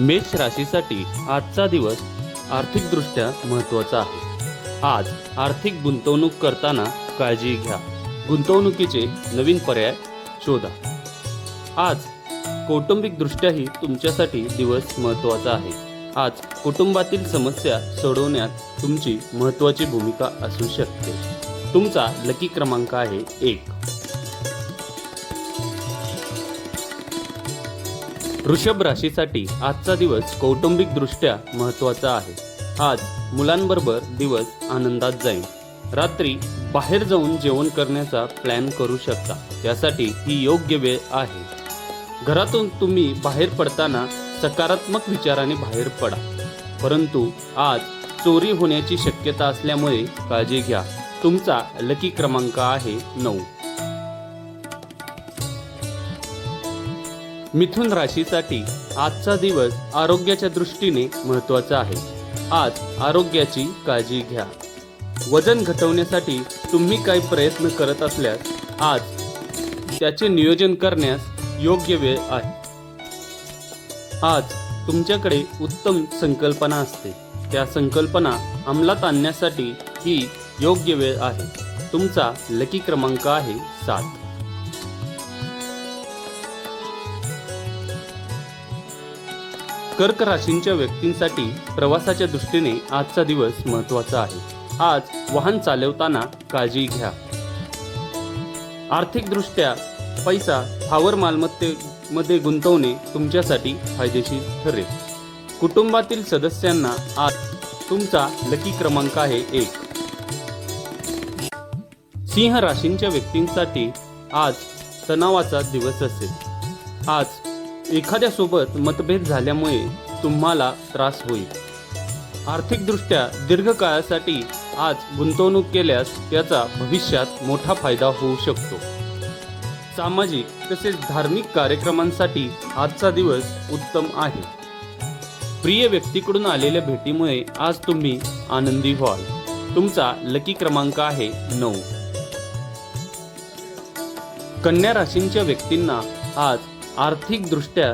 मेष राशीसाठी आजचा दिवस आर्थिकदृष्ट्या महत्त्वाचा आहे. आज आर्थिक गुंतवणूक करताना काळजी घ्या. गुंतवणुकीचे नवीन पर्याय शोधा. आज कौटुंबिकदृष्ट्याही तुमच्यासाठी दिवस महत्त्वाचा आहे. आज कुटुंबातील समस्या सोडवण्यात तुमची महत्त्वाची भूमिका असू शकते. तुमचा लकी क्रमांक आहे एक. वृषभ राशीसाठी आजचा दिवस कौटुंबिकदृष्ट्या महत्त्वाचा आहे. आज मुलांबरोबर दिवस आनंदात जाईल. रात्री बाहेर जाऊन जेवण करण्याचा प्लॅन करू शकता. त्यासाठी ही योग्य वेळ आहे. घरातून तुम्ही बाहेर पडताना सकारात्मक विचाराने बाहेर पडा. परंतु आज चोरी होण्याची शक्यता असल्यामुळे काळजी घ्या. तुमचा लकी क्रमांक आहे नऊ. मिथुन राशीसाठी आजचा दिवस आरोग्याच्या दृष्टीने महत्त्वाचा आहे. आज आरोग्याची काळजी घ्या. वजन घटवण्यासाठी तुम्ही काही प्रयत्न करत असल्यास आज त्याचे नियोजन करण्यास योग्य वेळ आहे. आज तुमच्याकडे उत्तम संकल्पना असते. त्या संकल्पना अंमलात आणण्यासाठी ही योग्य वेळ आहे. तुमचा लकी क्रमांक आहे सात. कर्क राशींच्या व्यक्तींसाठी प्रवासाच्या दृष्टीने आजचा दिवस महत्त्वाचा आहे. आज वाहन चालवताना काळजी घ्या. आर्थिकदृष्ट्या पैसा स्थावर मालमत्तेमध्ये गुंतवणे तुमच्यासाठी फायदेशीर ठरेल. कुटुंबातील सदस्यांना आज तुमचा लकी क्रमांक आहे एक. सिंह राशींच्या व्यक्तींसाठी आज तणावाचा दिवस असेल. आज एखाद्यासोबत मतभेद झाल्यामुळे तुम्हाला त्रास होईल. आर्थिकदृष्ट्या दीर्घकाळासाठी आज गुंतवणूक केल्यास त्याचा भविष्यात मोठा फायदा होऊ शकतो. सामाजिक तसेच धार्मिक कार्यक्रमांसाठी आजचा दिवस उत्तम आहे. प्रिय व्यक्तीकडून आलेल्या भेटीमुळे आज तुम्ही आनंदी व्हाल. तुमचा लकी क्रमांक आहे नऊ. कन्या राशींच्या व्यक्तींना आज आर्थिकदृष्ट्या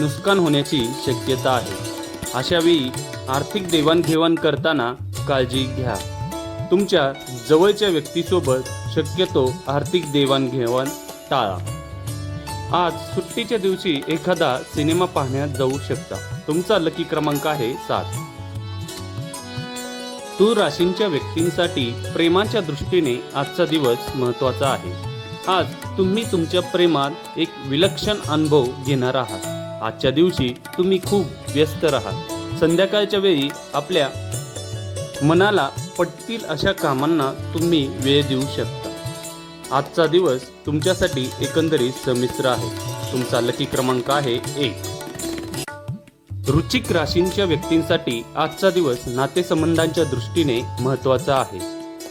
नुकसान होण्याची शक्यता आहे. अशावेळी आर्थिक देवाणघेवाण करताना काळजी घ्या. तुमच्या जवळच्या व्यक्तीसोबत शक्यतो आर्थिक देवाणघेवाण टाळा. आज सुट्टीच्या दिवशी एखादा सिनेमा पाहण्यात जाऊ शकता. तुमचा लकी क्रमांक आहे सात. तूर राशींच्या व्यक्तींसाठी प्रेमाच्या दृष्टीने आजचा दिवस महत्त्वाचा आहे. आज तुम्ही तुमच्या प्रेमात एक विलक्षण अनुभव घेणार आहात. आजच्या दिवशी तुम्ही खूप व्यस्त राहात संध्याकाळच्या वेळी आपल्या मनाला पटतील अशा कामांना तुम्ही वेळ देऊ शकता. आजचा दिवस तुमच्यासाठी एकंदरीत संमिश्र आहे. तुमचा लकी क्रमांक आहे एक. रुचिक राशींच्या व्यक्तींसाठी आजचा दिवस नातेसंबंधांच्या दृष्टीने महत्त्वाचा आहे.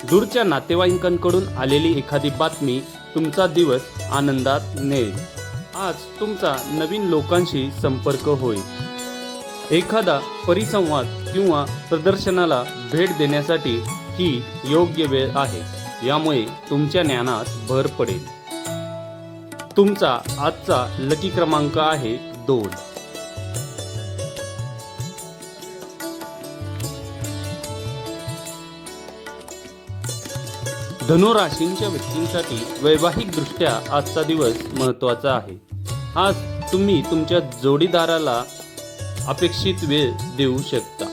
दूरच्या नातेवाईकांकडून आलेली एखादी बातमी तुमचा दिवस आनंदात नेईल. आज तुमचा नवीन लोकांशी संपर्क होईल. एखादा परिसंवाद किंवा प्रदर्शनाला भेट देण्यासाठी ही योग्य वेळ आहे. यामुळे तुमच्या ज्ञानात भर पडेल. तुमचा आजचा लकी क्रमांक आहे दोन. धनुराशींच्या व्यक्तींसाठी वैवाहिकदृष्ट्या आजचा दिवस महत्त्वाचा आहे. आज तुम्ही तुमच्या जोडीदाराला अपेक्षित वेळ देऊ शकता.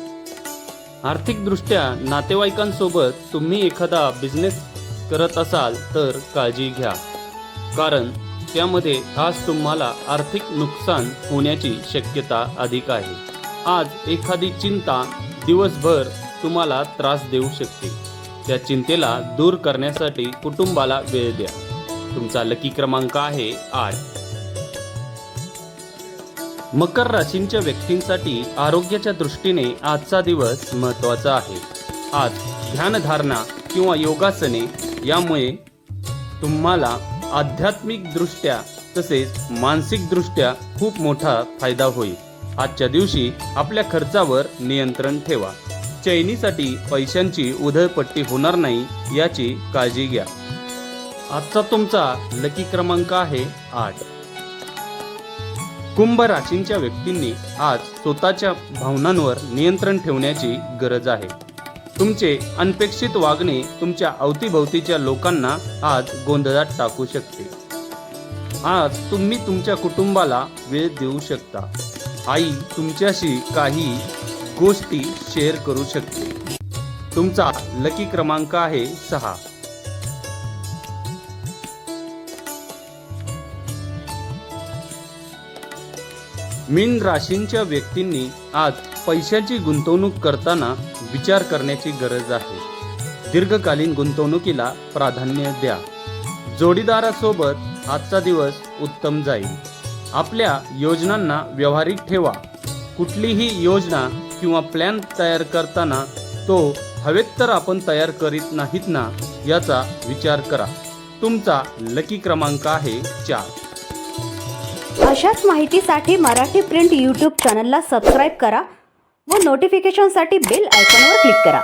आर्थिकदृष्ट्या नातेवाईकांसोबत तुम्ही एखादा बिझनेस करत असाल तर काळजी घ्या. कारण त्यामध्ये आज तुम्हाला आर्थिक नुकसान होण्याची शक्यता अधिक आहे. आज एखादी चिंता दिवसभर तुम्हाला त्रास देऊ शकते. त्या चिंतेला दूर करण्यासाठी कुटुंबाला वेळ द्या. तुमचा लकी क्रमांक आहे आठ मकर राशींच्या व्यक्तींसाठी आरोग्याच्या दृष्टीने आजचा दिवस महत्त्वाचा आहे. आज ध्यानधारणा किंवा योगासने यामुळे तुम्हाला आध्यात्मिकदृष्ट्या तसेच मानसिकदृष्ट्या खूप मोठा फायदा होईल. आजच्या दिवशी आपल्या खर्चावर नियंत्रण ठेवा. चैनीसाठी पैशांची उधळपट्टी होणार नाही याची काळजी घ्या. आजचा तुमचा लकी क्रमांक आहे आठ. कुंभ राशींच्या व्यक्तींनी आज स्वतःच्या भावनांवर नियंत्रण ठेवण्याची गरज आहे. तुमचे अनपेक्षित वागणे तुमच्या अवतीभोवतीच्या लोकांना आज गोंधळात टाकू शकते. आज तुम्ही तुमच्या कुटुंबाला वेळ देऊ शकता. आई तुमच्याशी काही गोष्टी शेअर करू शकते. तुमचा लकी क्रमांक आहे सहा. मीन राशींच्या व्यक्तींनी आज पैशाची गुंतवणूक करताना विचार करण्याची गरज आहे. दीर्घकालीन गुंतवणुकीला प्राधान्य द्या. जोडीदारासोबत आजचा दिवस उत्तम जाईल. आपल्या योजनांना व्यावहारिक ठेवा. कुठलीही योजना किंवा प्लॅन तयार करताना तो हवेत तर आपण तयार करीत नाहीत ना याचा विचार करा. तुमचा लकी क्रमांक आहे चार. अशाच माहितीसाठी मराठी प्रिंट यूट्यूब चॅनलला सबस्क्राईब करा व नोटिफिकेशनसाठी बेल आयकॉनवर क्लिक करा.